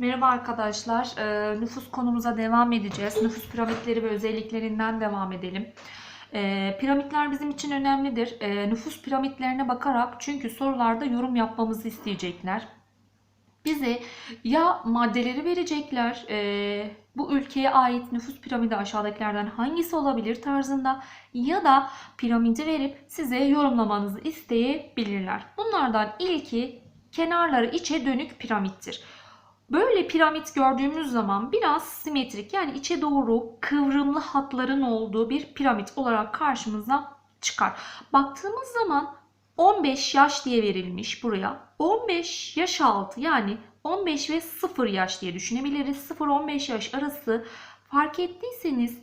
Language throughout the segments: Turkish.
Merhaba arkadaşlar. Ee, nüfus konumuza devam edeceğiz. Nüfus piramitleri ve özelliklerinden devam edelim. Ee, piramitler bizim için önemlidir. Ee, nüfus piramitlerine bakarak çünkü sorularda yorum yapmamızı isteyecekler. Bize ya maddeleri verecekler, e, bu ülkeye ait nüfus piramidi aşağıdakilerden hangisi olabilir tarzında ya da piramidi verip size yorumlamanızı isteyebilirler. Bunlardan ilki kenarları içe dönük piramittir. Böyle piramit gördüğümüz zaman biraz simetrik yani içe doğru kıvrımlı hatların olduğu bir piramit olarak karşımıza çıkar. Baktığımız zaman 15 yaş diye verilmiş buraya. 15 yaş altı yani 15 ve 0 yaş diye düşünebiliriz. 0-15 yaş arası fark ettiyseniz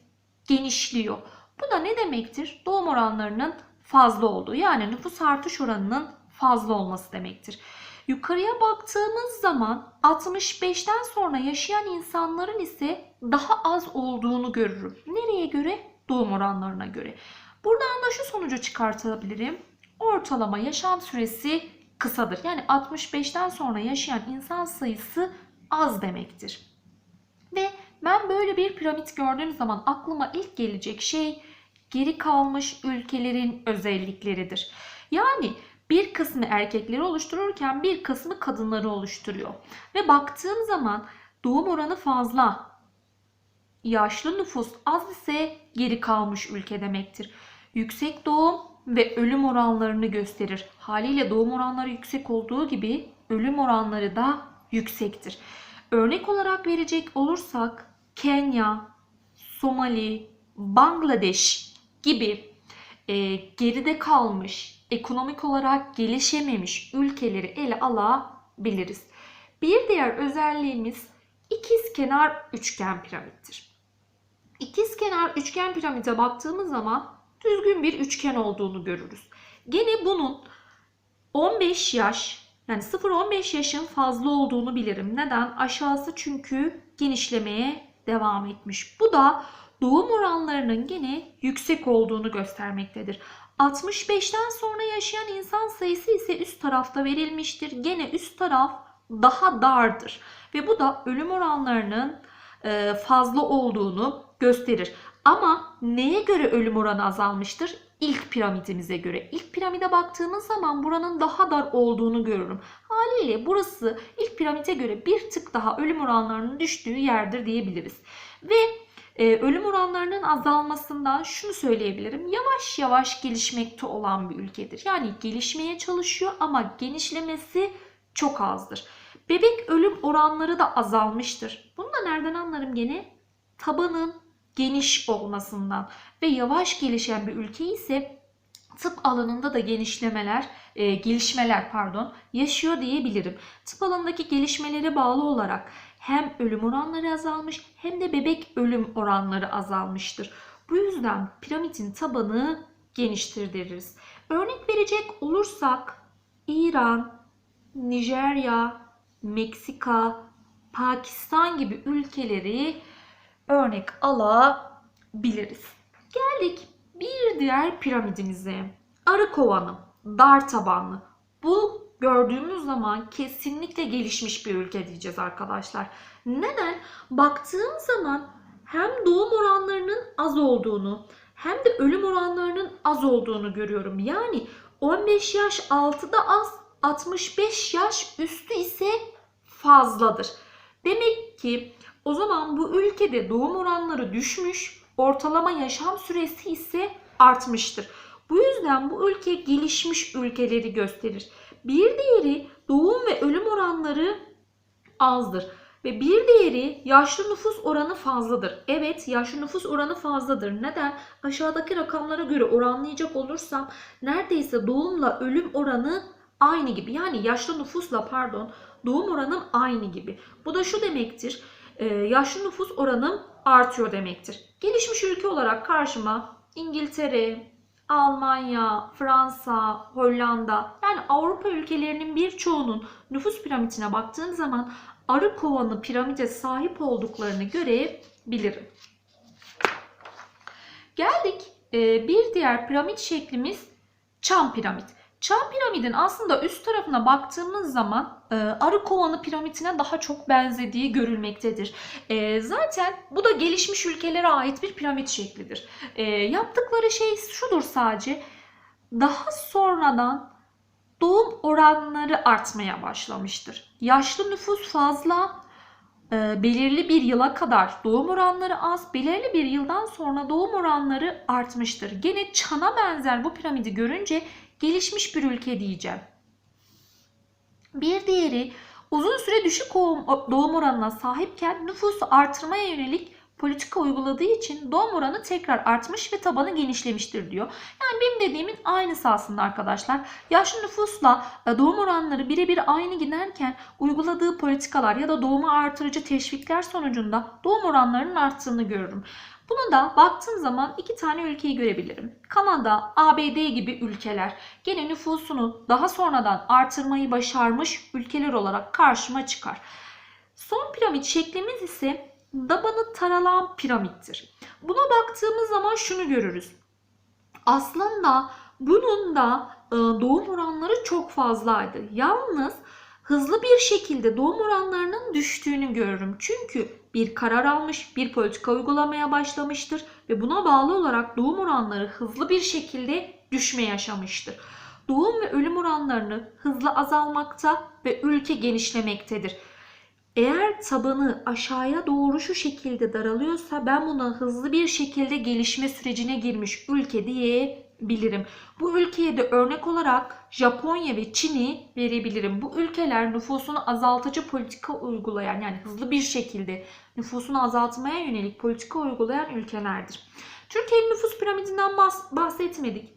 genişliyor. Bu da ne demektir? Doğum oranlarının fazla olduğu yani nüfus artış oranının fazla olması demektir. Yukarıya baktığımız zaman 65'ten sonra yaşayan insanların ise daha az olduğunu görürüm. Nereye göre? Doğum oranlarına göre. Buradan da şu sonucu çıkartabilirim. Ortalama yaşam süresi kısadır. Yani 65'ten sonra yaşayan insan sayısı az demektir. Ve ben böyle bir piramit gördüğüm zaman aklıma ilk gelecek şey geri kalmış ülkelerin özellikleridir. Yani bir kısmı erkekleri oluştururken bir kısmı kadınları oluşturuyor. Ve baktığım zaman doğum oranı fazla, yaşlı nüfus az ise geri kalmış ülke demektir. Yüksek doğum ve ölüm oranlarını gösterir. Haliyle doğum oranları yüksek olduğu gibi ölüm oranları da yüksektir. Örnek olarak verecek olursak Kenya, Somali, Bangladeş gibi e, geride kalmış, ekonomik olarak gelişememiş ülkeleri ele alabiliriz. Bir diğer özelliğimiz ikiz kenar üçgen piramittir. İkiz kenar üçgen piramide baktığımız zaman düzgün bir üçgen olduğunu görürüz. Gene bunun 15 yaş yani 0-15 yaşın fazla olduğunu bilirim. Neden? Aşağısı çünkü genişlemeye devam etmiş. Bu da doğum oranlarının gene yüksek olduğunu göstermektedir. 65'ten sonra yaşayan insan sayısı ise üst tarafta verilmiştir. Gene üst taraf daha dardır. Ve bu da ölüm oranlarının e, fazla olduğunu gösterir. Ama neye göre ölüm oranı azalmıştır? İlk piramidimize göre. İlk piramide baktığımız zaman buranın daha dar olduğunu görürüm. Haliyle burası ilk piramide göre bir tık daha ölüm oranlarının düştüğü yerdir diyebiliriz. Ve e, ölüm oranlarının azalmasından şunu söyleyebilirim. Yavaş yavaş gelişmekte olan bir ülkedir. Yani gelişmeye çalışıyor ama genişlemesi çok azdır. Bebek ölüm oranları da azalmıştır. Bunu da nereden anlarım gene? Tabanın geniş olmasından ve yavaş gelişen bir ülke ise tıp alanında da genişlemeler, e, gelişmeler pardon yaşıyor diyebilirim. Tıp alanındaki gelişmelere bağlı olarak hem ölüm oranları azalmış hem de bebek ölüm oranları azalmıştır. Bu yüzden piramidin tabanı geniştir deriz. Örnek verecek olursak İran, Nijerya, Meksika, Pakistan gibi ülkeleri örnek alabiliriz. Geldik bir diğer piramidimize. Arı kovanı, dar tabanlı. Bu gördüğümüz zaman kesinlikle gelişmiş bir ülke diyeceğiz arkadaşlar. Neden? Baktığım zaman hem doğum oranlarının az olduğunu hem de ölüm oranlarının az olduğunu görüyorum. Yani 15 yaş altı da az, 65 yaş üstü ise fazladır. Demek ki o zaman bu ülkede doğum oranları düşmüş, ortalama yaşam süresi ise artmıştır. Bu yüzden bu ülke gelişmiş ülkeleri gösterir. Bir diğeri doğum ve ölüm oranları azdır. Ve bir diğeri yaşlı nüfus oranı fazladır. Evet yaşlı nüfus oranı fazladır. Neden? Aşağıdaki rakamlara göre oranlayacak olursam neredeyse doğumla ölüm oranı aynı gibi. Yani yaşlı nüfusla pardon doğum oranım aynı gibi. Bu da şu demektir. Ee, yaşlı nüfus oranım artıyor demektir. Gelişmiş ülke olarak karşıma İngiltere, Almanya, Fransa, Hollanda yani Avrupa ülkelerinin birçoğunun nüfus piramidine baktığım zaman arı kovanı piramide sahip olduklarını görebilirim. Geldik bir diğer piramit şeklimiz çam piramit. Çam piramidin aslında üst tarafına baktığımız zaman e, arı kovanı piramitine daha çok benzediği görülmektedir. E, zaten bu da gelişmiş ülkelere ait bir piramit şeklidir. E, yaptıkları şey şudur sadece daha sonradan doğum oranları artmaya başlamıştır. Yaşlı nüfus fazla, e, belirli bir yıla kadar doğum oranları az, belirli bir yıldan sonra doğum oranları artmıştır. Gene çana benzer bu piramidi görünce gelişmiş bir ülke diyeceğim. Bir diğeri uzun süre düşük doğum oranına sahipken nüfusu artırmaya yönelik politika uyguladığı için doğum oranı tekrar artmış ve tabanı genişlemiştir diyor. Yani benim dediğimin aynısı aslında arkadaşlar. Yaşlı nüfusla e, doğum oranları birebir aynı giderken uyguladığı politikalar ya da doğumu artırıcı teşvikler sonucunda doğum oranlarının arttığını görürüm. Bunu da baktığım zaman iki tane ülkeyi görebilirim. Kanada, ABD gibi ülkeler gene nüfusunu daha sonradan artırmayı başarmış ülkeler olarak karşıma çıkar. Son piramit şeklimiz ise dabanı taralan piramittir. Buna baktığımız zaman şunu görürüz. Aslında bunun da e, doğum oranları çok fazlaydı. Yalnız hızlı bir şekilde doğum oranlarının düştüğünü görürüm. Çünkü bir karar almış, bir politika uygulamaya başlamıştır ve buna bağlı olarak doğum oranları hızlı bir şekilde düşme yaşamıştır. Doğum ve ölüm oranlarını hızlı azalmakta ve ülke genişlemektedir. Eğer tabanı aşağıya doğru şu şekilde daralıyorsa ben buna hızlı bir şekilde gelişme sürecine girmiş ülke diyebilirim. Bu ülkeye de örnek olarak Japonya ve Çin'i verebilirim. Bu ülkeler nüfusunu azaltıcı politika uygulayan yani hızlı bir şekilde nüfusunu azaltmaya yönelik politika uygulayan ülkelerdir. Türkiye'nin nüfus piramidinden bahsetmedik.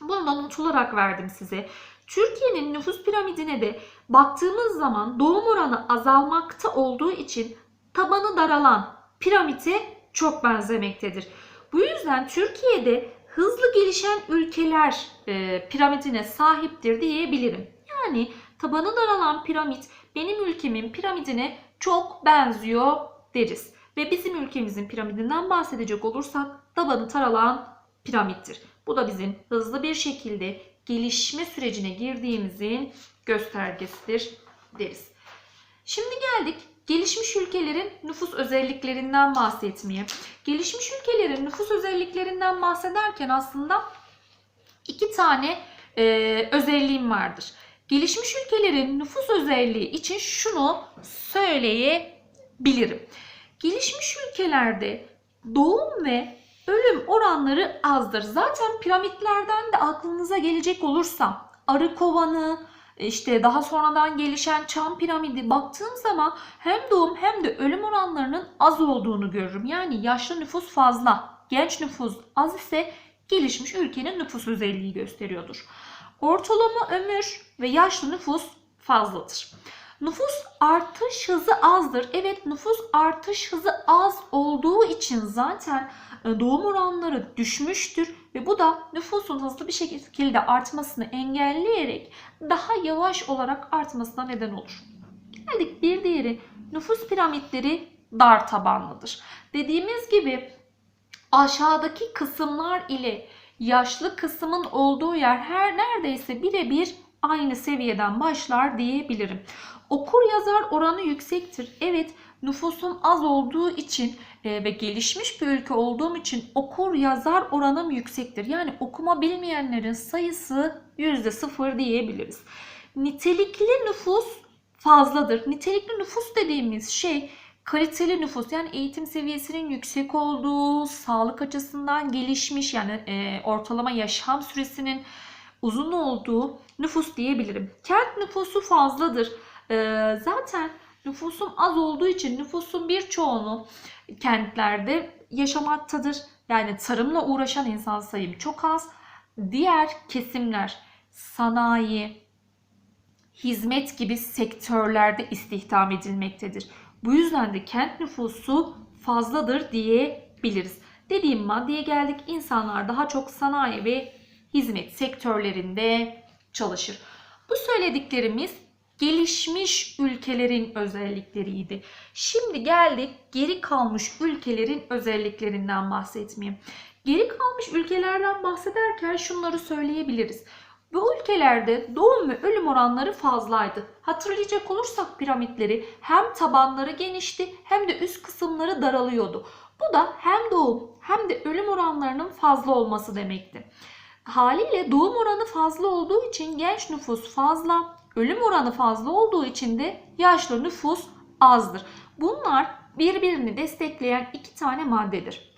Bunu da unutularak verdim size. Türkiye'nin nüfus piramidine de baktığımız zaman doğum oranı azalmakta olduğu için tabanı daralan piramite çok benzemektedir. Bu yüzden Türkiye'de hızlı gelişen ülkeler e, piramidine sahiptir diyebilirim. Yani tabanı daralan piramit benim ülkemin piramidine çok benziyor deriz. Ve bizim ülkemizin piramidinden bahsedecek olursak tabanı taralan piramittir. Bu da bizim hızlı bir şekilde gelişme sürecine girdiğimizin göstergesidir deriz. Şimdi geldik gelişmiş ülkelerin nüfus özelliklerinden bahsetmeye. Gelişmiş ülkelerin nüfus özelliklerinden bahsederken aslında iki tane e, özelliğim vardır. Gelişmiş ülkelerin nüfus özelliği için şunu söyleyebilirim. Gelişmiş ülkelerde doğum ve ölüm oranları azdır. Zaten piramitlerden de aklınıza gelecek olursa arı kovanı, işte daha sonradan gelişen çam piramidi baktığım zaman hem doğum hem de ölüm oranlarının az olduğunu görürüm. Yani yaşlı nüfus fazla, genç nüfus az ise gelişmiş ülkenin nüfus özelliği gösteriyordur. Ortalama ömür ve yaşlı nüfus fazladır. Nüfus artış hızı azdır. Evet nüfus artış hızı az olduğu için zaten doğum oranları düşmüştür ve bu da nüfusun hızlı bir şekilde artmasını engelleyerek daha yavaş olarak artmasına neden olur. Geldik bir diğeri nüfus piramitleri dar tabanlıdır. Dediğimiz gibi aşağıdaki kısımlar ile yaşlı kısmın olduğu yer her neredeyse birebir aynı seviyeden başlar diyebilirim. Okur yazar oranı yüksektir. Evet nüfusun az olduğu için e, ve gelişmiş bir ülke olduğum için okur yazar oranım yüksektir. Yani okuma bilmeyenlerin sayısı %0 diyebiliriz. Nitelikli nüfus fazladır. Nitelikli nüfus dediğimiz şey kaliteli nüfus yani eğitim seviyesinin yüksek olduğu, sağlık açısından gelişmiş yani e, ortalama yaşam süresinin uzun olduğu nüfus diyebilirim. Kent nüfusu fazladır. E, zaten nüfusum az olduğu için nüfusun birçoğunu kentlerde yaşamaktadır. Yani tarımla uğraşan insan sayım çok az. Diğer kesimler sanayi, hizmet gibi sektörlerde istihdam edilmektedir. Bu yüzden de kent nüfusu fazladır diyebiliriz. Dediğim maddeye geldik. İnsanlar daha çok sanayi ve hizmet sektörlerinde çalışır. Bu söylediklerimiz gelişmiş ülkelerin özellikleriydi. Şimdi geldik geri kalmış ülkelerin özelliklerinden bahsetmeye. Geri kalmış ülkelerden bahsederken şunları söyleyebiliriz. Bu ülkelerde doğum ve ölüm oranları fazlaydı. Hatırlayacak olursak piramitleri hem tabanları genişti hem de üst kısımları daralıyordu. Bu da hem doğum hem de ölüm oranlarının fazla olması demekti. Haliyle doğum oranı fazla olduğu için genç nüfus fazla, ölüm oranı fazla olduğu için de yaşlı nüfus azdır. Bunlar birbirini destekleyen iki tane maddedir.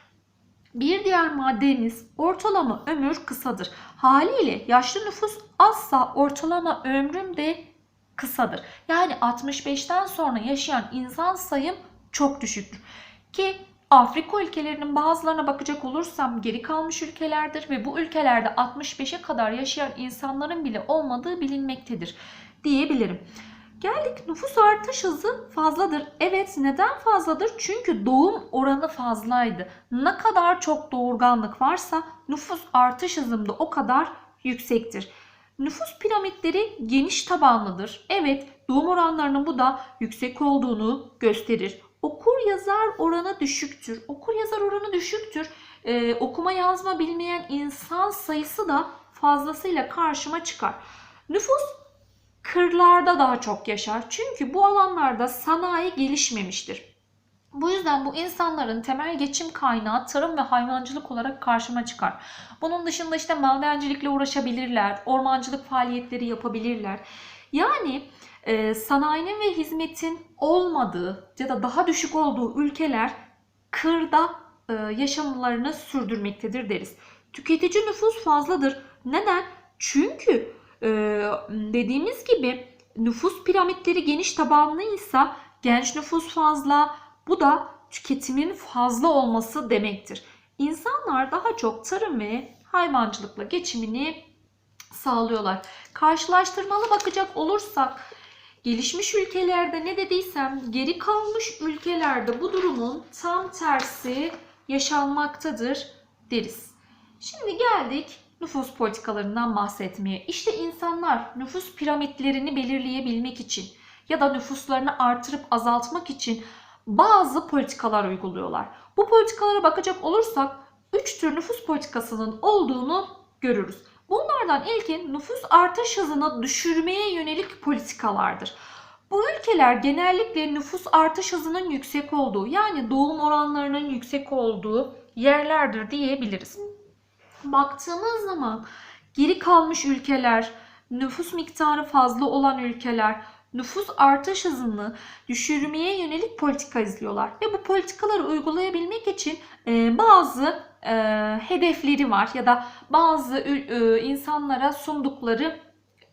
Bir diğer maddemiz ortalama ömür kısadır. Haliyle yaşlı nüfus azsa ortalama ömrüm de kısadır. Yani 65'ten sonra yaşayan insan sayım çok düşüktür. Ki Afrika ülkelerinin bazılarına bakacak olursam geri kalmış ülkelerdir ve bu ülkelerde 65'e kadar yaşayan insanların bile olmadığı bilinmektedir diyebilirim. Geldik nüfus artış hızı fazladır. Evet neden fazladır? Çünkü doğum oranı fazlaydı. Ne kadar çok doğurganlık varsa nüfus artış hızım da o kadar yüksektir. Nüfus piramitleri geniş tabanlıdır. Evet doğum oranlarının bu da yüksek olduğunu gösterir. Okur yazar oranı düşüktür. Okur yazar oranı düşüktür. Ee, okuma yazma bilmeyen insan sayısı da fazlasıyla karşıma çıkar. Nüfus kırlarda daha çok yaşar. Çünkü bu alanlarda sanayi gelişmemiştir. Bu yüzden bu insanların temel geçim kaynağı tarım ve hayvancılık olarak karşıma çıkar. Bunun dışında işte madencilikle uğraşabilirler, ormancılık faaliyetleri yapabilirler. Yani e, sanayinin ve hizmetin olmadığı ya da daha düşük olduğu ülkeler kırda e, yaşamlarını sürdürmektedir deriz. Tüketici nüfus fazladır. Neden? Çünkü e, dediğimiz gibi nüfus piramitleri geniş tabanlıysa genç nüfus fazla. Bu da tüketimin fazla olması demektir. İnsanlar daha çok tarım ve hayvancılıkla geçimini sağlıyorlar. Karşılaştırmalı bakacak olursak gelişmiş ülkelerde ne dediysem geri kalmış ülkelerde bu durumun tam tersi yaşanmaktadır deriz. Şimdi geldik nüfus politikalarından bahsetmeye. İşte insanlar nüfus piramitlerini belirleyebilmek için ya da nüfuslarını artırıp azaltmak için bazı politikalar uyguluyorlar. Bu politikalara bakacak olursak 3 tür nüfus politikasının olduğunu görürüz. Bunlardan ilki nüfus artış hızını düşürmeye yönelik politikalardır. Bu ülkeler genellikle nüfus artış hızının yüksek olduğu yani doğum oranlarının yüksek olduğu yerlerdir diyebiliriz. Baktığımız zaman geri kalmış ülkeler, nüfus miktarı fazla olan ülkeler nüfus artış hızını düşürmeye yönelik politika izliyorlar. Ve bu politikaları uygulayabilmek için e, bazı e, hedefleri var ya da bazı e, insanlara sundukları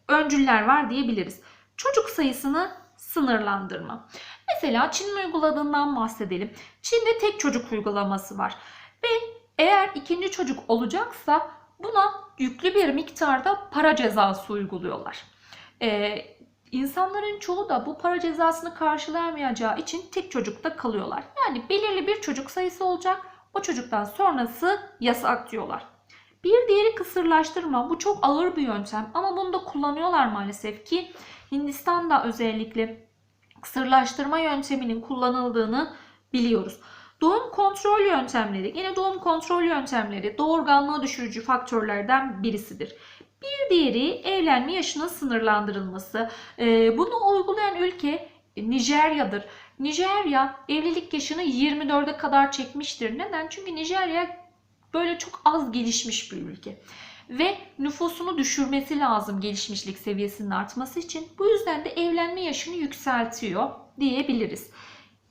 öncüller var diyebiliriz. Çocuk sayısını sınırlandırma. Mesela Çin'in uyguladığından bahsedelim. Çin'de tek çocuk uygulaması var. Ve eğer ikinci çocuk olacaksa buna yüklü bir miktarda para cezası uyguluyorlar. Ee, insanların çoğu da bu para cezasını karşılayamayacağı için tek çocukta kalıyorlar. Yani belirli bir çocuk sayısı olacak. O çocuktan sonrası yasak diyorlar. Bir diğeri kısırlaştırma. Bu çok ağır bir yöntem ama bunu da kullanıyorlar maalesef ki Hindistan'da özellikle kısırlaştırma yönteminin kullanıldığını biliyoruz. Doğum kontrol yöntemleri, yine doğum kontrol yöntemleri doğurganlığı düşürücü faktörlerden birisidir. Bir diğeri evlenme yaşının sınırlandırılması. Ee, bunu uygulayan ülke Nijerya'dır. Nijerya evlilik yaşını 24'e kadar çekmiştir. Neden? Çünkü Nijerya böyle çok az gelişmiş bir ülke. Ve nüfusunu düşürmesi lazım gelişmişlik seviyesinin artması için. Bu yüzden de evlenme yaşını yükseltiyor diyebiliriz.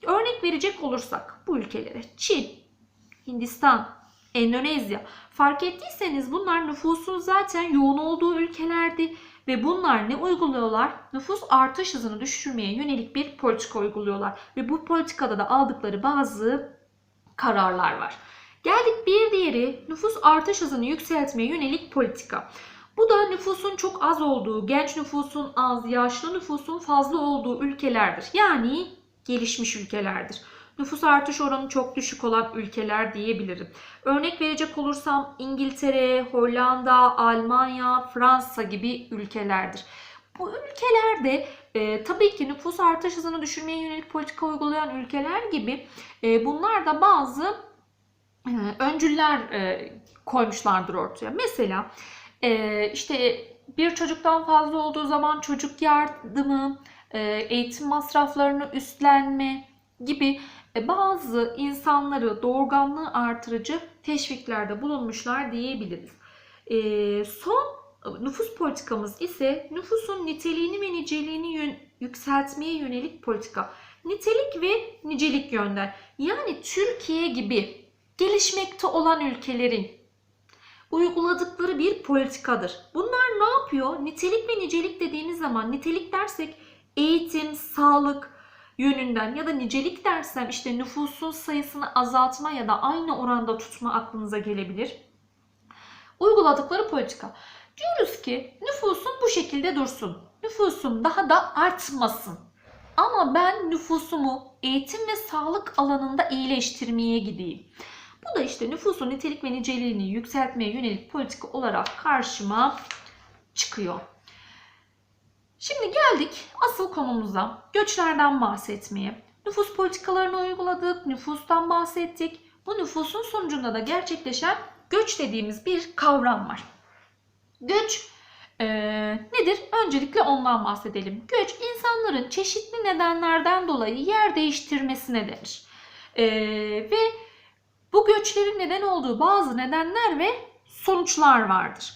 Örnek verecek olursak bu ülkelere Çin, Hindistan, Endonezya fark ettiyseniz bunlar nüfusun zaten yoğun olduğu ülkelerdi ve bunlar ne uyguluyorlar? Nüfus artış hızını düşürmeye yönelik bir politika uyguluyorlar ve bu politikada da aldıkları bazı kararlar var. Geldik bir diğeri nüfus artış hızını yükseltmeye yönelik politika. Bu da nüfusun çok az olduğu, genç nüfusun az, yaşlı nüfusun fazla olduğu ülkelerdir. Yani gelişmiş ülkelerdir. Nüfus artış oranı çok düşük olan ülkeler diyebilirim. Örnek verecek olursam İngiltere, Hollanda, Almanya, Fransa gibi ülkelerdir. Bu ülkelerde e, tabii ki nüfus artış hızını düşürmeye yönelik politika uygulayan ülkeler gibi e, bunlar da bazı e, öncüller e, koymuşlardır ortaya. Mesela e, işte bir çocuktan fazla olduğu zaman çocuk yardımı, eğitim masraflarını üstlenme gibi e, bazı insanları doğurganlığı artırıcı teşviklerde bulunmuşlar diyebiliriz. E, son nüfus politikamız ise nüfusun niteliğini ve niceliğini yükseltmeye yönelik politika. Nitelik ve nicelik yönden. Yani Türkiye gibi gelişmekte olan ülkelerin uyguladıkları bir politikadır. Bunlar ne yapıyor? Nitelik ve nicelik dediğimiz zaman nitelik dersek eğitim, sağlık yönünden ya da nicelik dersem işte nüfusun sayısını azaltma ya da aynı oranda tutma aklınıza gelebilir. Uyguladıkları politika. Diyoruz ki nüfusun bu şekilde dursun. Nüfusun daha da artmasın. Ama ben nüfusumu eğitim ve sağlık alanında iyileştirmeye gideyim. Bu da işte nüfusun nitelik ve niceliğini yükseltmeye yönelik politika olarak karşıma çıkıyor. Şimdi geldik asıl konumuza. Göçlerden bahsetmeye. Nüfus politikalarını uyguladık, nüfustan bahsettik. Bu nüfusun sonucunda da gerçekleşen göç dediğimiz bir kavram var. Göç eee, nedir? Öncelikle ondan bahsedelim. Göç insanların çeşitli nedenlerden dolayı yer değiştirmesine denir. Eee, ve bu göçlerin neden olduğu bazı nedenler ve sonuçlar vardır.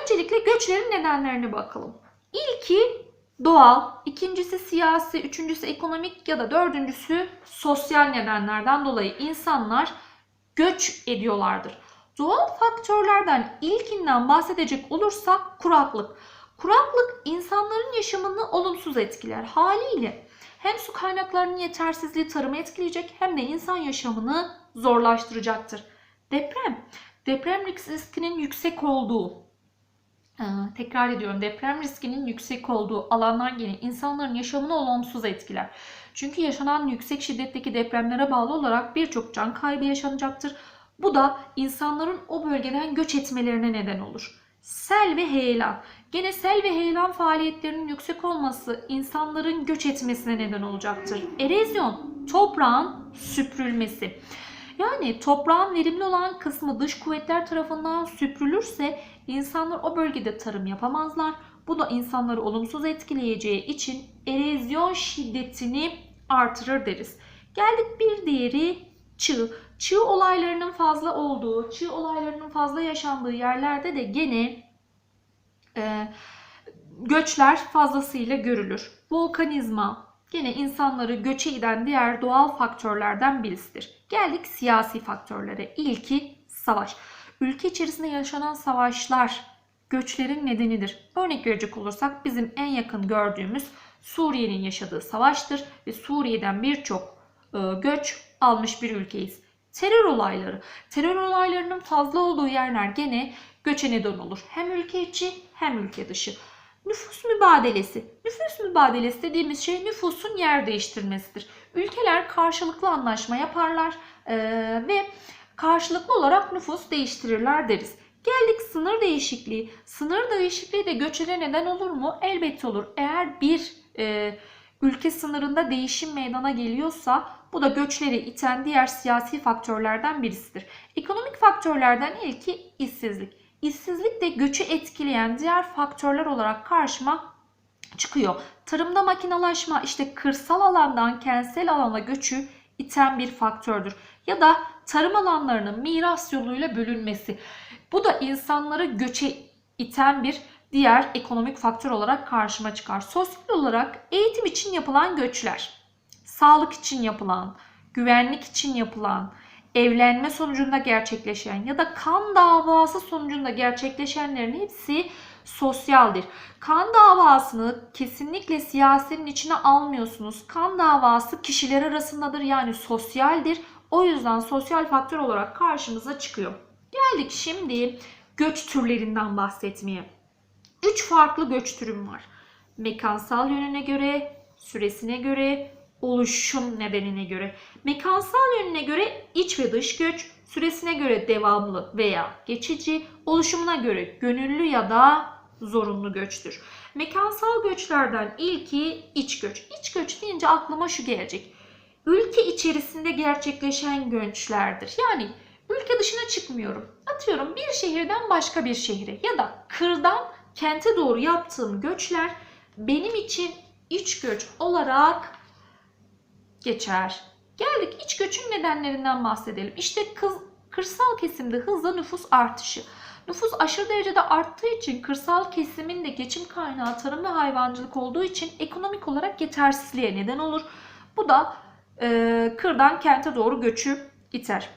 Öncelikle göçlerin nedenlerine bakalım. İlki doğal, ikincisi siyasi, üçüncüsü ekonomik ya da dördüncüsü sosyal nedenlerden dolayı insanlar göç ediyorlardır. Doğal faktörlerden ilkinden bahsedecek olursak kuraklık. Kuraklık insanların yaşamını olumsuz etkiler. Haliyle hem su kaynaklarının yetersizliği tarımı etkileyecek hem de insan yaşamını zorlaştıracaktır. Deprem. Deprem riskinin yüksek olduğu, tekrar ediyorum deprem riskinin yüksek olduğu alanlar gene insanların yaşamını olumsuz etkiler. Çünkü yaşanan yüksek şiddetteki depremlere bağlı olarak birçok can kaybı yaşanacaktır. Bu da insanların o bölgeden göç etmelerine neden olur. Sel ve heyelan. Gene sel ve heyelan faaliyetlerinin yüksek olması insanların göç etmesine neden olacaktır. Erozyon, toprağın süpürülmesi. Yani toprağın verimli olan kısmı dış kuvvetler tarafından süpürülürse insanlar o bölgede tarım yapamazlar. Bu da insanları olumsuz etkileyeceği için erozyon şiddetini artırır deriz. Geldik bir diğeri çığ. Çığ olaylarının fazla olduğu, çığ olaylarının fazla yaşandığı yerlerde de gene e, göçler fazlasıyla görülür. Volkanizma gene insanları göçe eden diğer doğal faktörlerden birisidir. Geldik siyasi faktörlere. İlki savaş. Ülke içerisinde yaşanan savaşlar göçlerin nedenidir. Örnek verecek olursak bizim en yakın gördüğümüz Suriye'nin yaşadığı savaştır ve Suriye'den birçok e, göç almış bir ülkeyiz. Terör olayları. Terör olaylarının fazla olduğu yerler gene göçe neden olur. Hem ülke içi hem ülke dışı. Nüfus mübadelesi. Nüfus mübadelesi dediğimiz şey nüfusun yer değiştirmesidir. Ülkeler karşılıklı anlaşma yaparlar eee, ve karşılıklı olarak nüfus değiştirirler deriz. Geldik sınır değişikliği. Sınır değişikliği de göçere neden olur mu? Elbette olur. Eğer bir e, ülke sınırında değişim meydana geliyorsa bu da göçleri iten diğer siyasi faktörlerden birisidir. Ekonomik faktörlerden ilki işsizlik. İşsizlik de göçü etkileyen diğer faktörler olarak karşıma çıkıyor. Tarımda makinalaşma işte kırsal alandan kentsel alana göçü iten bir faktördür. Ya da tarım alanlarının miras yoluyla bölünmesi. Bu da insanları göçe iten bir diğer ekonomik faktör olarak karşıma çıkar. Sosyal olarak eğitim için yapılan göçler, sağlık için yapılan, güvenlik için yapılan, evlenme sonucunda gerçekleşen ya da kan davası sonucunda gerçekleşenlerin hepsi sosyaldir. Kan davasını kesinlikle siyasetin içine almıyorsunuz. Kan davası kişiler arasındadır yani sosyaldir. O yüzden sosyal faktör olarak karşımıza çıkıyor. Geldik şimdi göç türlerinden bahsetmeye. Üç farklı göç türüm var. Mekansal yönüne göre, süresine göre, oluşum nedenine göre. Mekansal yönüne göre iç ve dış göç, süresine göre devamlı veya geçici, oluşumuna göre gönüllü ya da zorunlu göçtür. Mekansal göçlerden ilki iç göç. İç göç deyince aklıma şu gelecek. Ülke içerisinde gerçekleşen göçlerdir. Yani ülke dışına çıkmıyorum. Atıyorum bir şehirden başka bir şehre ya da kırdan kente doğru yaptığım göçler benim için iç göç olarak geçer. Geldik iç göçün nedenlerinden bahsedelim. İşte kız, kırsal kesimde hızla nüfus artışı. Nüfus aşırı derecede arttığı için kırsal kesimin de geçim kaynağı tarım ve hayvancılık olduğu için ekonomik olarak yetersizliğe neden olur. Bu da e, kırdan kente doğru göçü iter.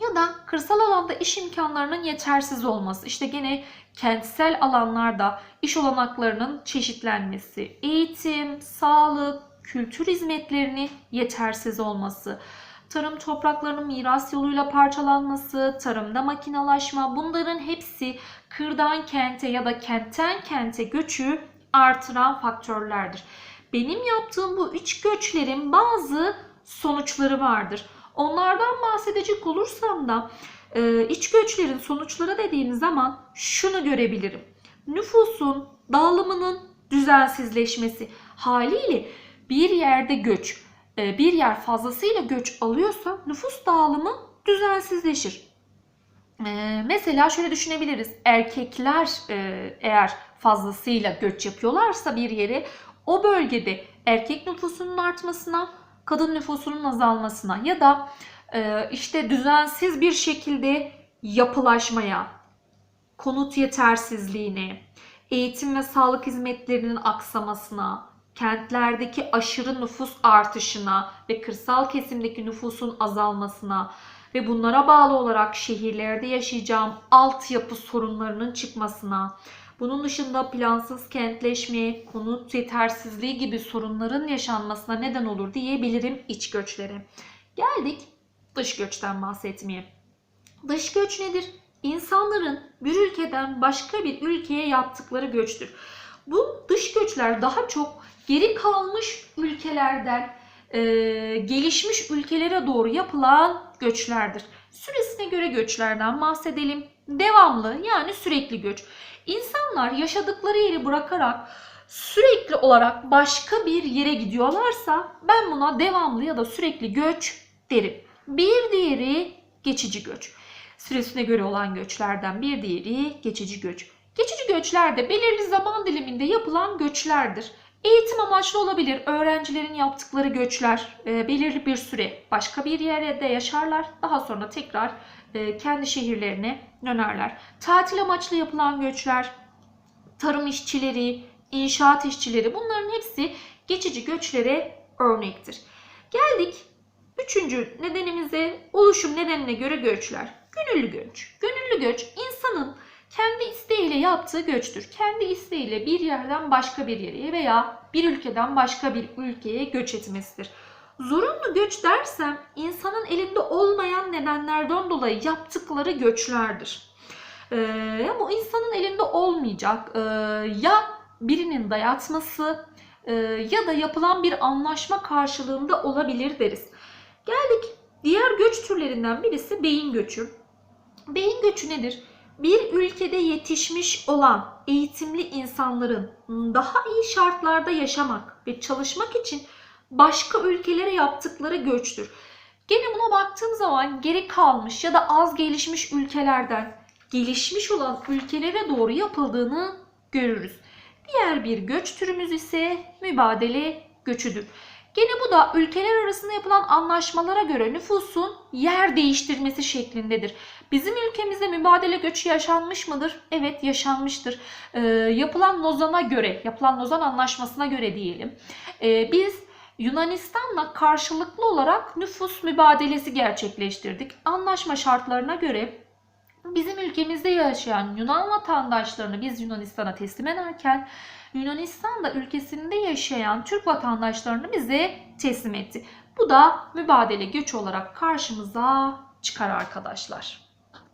Ya da kırsal alanda iş imkanlarının yetersiz olması. İşte gene kentsel alanlarda iş olanaklarının çeşitlenmesi, eğitim, sağlık, kültür hizmetlerinin yetersiz olması, tarım topraklarının miras yoluyla parçalanması, tarımda makinalaşma bunların hepsi kırdan kente ya da kentten kente göçü artıran faktörlerdir. Benim yaptığım bu üç göçlerin bazı sonuçları vardır. Onlardan bahsedecek olursam da e, iç göçlerin sonuçları dediğim zaman şunu görebilirim. Nüfusun dağılımının düzensizleşmesi haliyle bir yerde göç, e, bir yer fazlasıyla göç alıyorsa nüfus dağılımı düzensizleşir. E, mesela şöyle düşünebiliriz. Erkekler e, eğer fazlasıyla göç yapıyorlarsa bir yere o bölgede erkek nüfusunun artmasına, kadın nüfusunun azalmasına ya da işte düzensiz bir şekilde yapılaşmaya, konut yetersizliğine, eğitim ve sağlık hizmetlerinin aksamasına, kentlerdeki aşırı nüfus artışına ve kırsal kesimdeki nüfusun azalmasına ve bunlara bağlı olarak şehirlerde yaşayacağım altyapı sorunlarının çıkmasına, bunun dışında plansız kentleşme, konut yetersizliği gibi sorunların yaşanmasına neden olur diyebilirim iç göçlere. Geldik dış göçten bahsetmeye. Dış göç nedir? İnsanların bir ülkeden başka bir ülkeye yaptıkları göçtür. Bu dış göçler daha çok geri kalmış ülkelerden e, gelişmiş ülkelere doğru yapılan göçlerdir. Süresine göre göçlerden bahsedelim. Devamlı yani sürekli göç. İnsanlar yaşadıkları yeri bırakarak sürekli olarak başka bir yere gidiyorlarsa ben buna devamlı ya da sürekli göç derim. Bir diğeri geçici göç. Süresine göre olan göçlerden bir diğeri geçici göç. Geçici göçler de belirli zaman diliminde yapılan göçlerdir. Eğitim amaçlı olabilir. Öğrencilerin yaptıkları göçler e, belirli bir süre başka bir yerde yaşarlar. Daha sonra tekrar e, kendi şehirlerine dönerler. Tatil amaçlı yapılan göçler, tarım işçileri, inşaat işçileri bunların hepsi geçici göçlere örnektir. Geldik üçüncü nedenimize oluşum nedenine göre göçler. Gönüllü göç. Gönüllü göç insanın kendi isteğiyle yaptığı göçtür. Kendi isteğiyle bir yerden başka bir yere veya bir ülkeden başka bir ülkeye göç etmesidir. Zorunlu göç dersem insanın elinde olmayan nedenlerden dolayı yaptıkları göçlerdir. Ee, bu insanın elinde olmayacak ee, ya birinin dayatması e, ya da yapılan bir anlaşma karşılığında olabilir deriz. Geldik diğer göç türlerinden birisi beyin göçü. Beyin göçü nedir? Bir ülkede yetişmiş olan eğitimli insanların daha iyi şartlarda yaşamak ve çalışmak için başka ülkelere yaptıkları göçtür. Gene buna baktığım zaman geri kalmış ya da az gelişmiş ülkelerden gelişmiş olan ülkelere doğru yapıldığını görürüz. Diğer bir göç türümüz ise mübadele göçüdür. Gene bu da ülkeler arasında yapılan anlaşmalara göre nüfusun yer değiştirmesi şeklindedir. Bizim ülkemizde mübadele göçü yaşanmış mıdır? Evet yaşanmıştır. Ee, yapılan Lozan'a göre, yapılan Lozan Anlaşması'na göre diyelim. Ee, biz Yunanistan'la karşılıklı olarak nüfus mübadelesi gerçekleştirdik. Anlaşma şartlarına göre bizim ülkemizde yaşayan Yunan vatandaşlarını biz Yunanistan'a teslim ederken Yunanistan da ülkesinde yaşayan Türk vatandaşlarını bize teslim etti. Bu da mübadele göç olarak karşımıza çıkar arkadaşlar.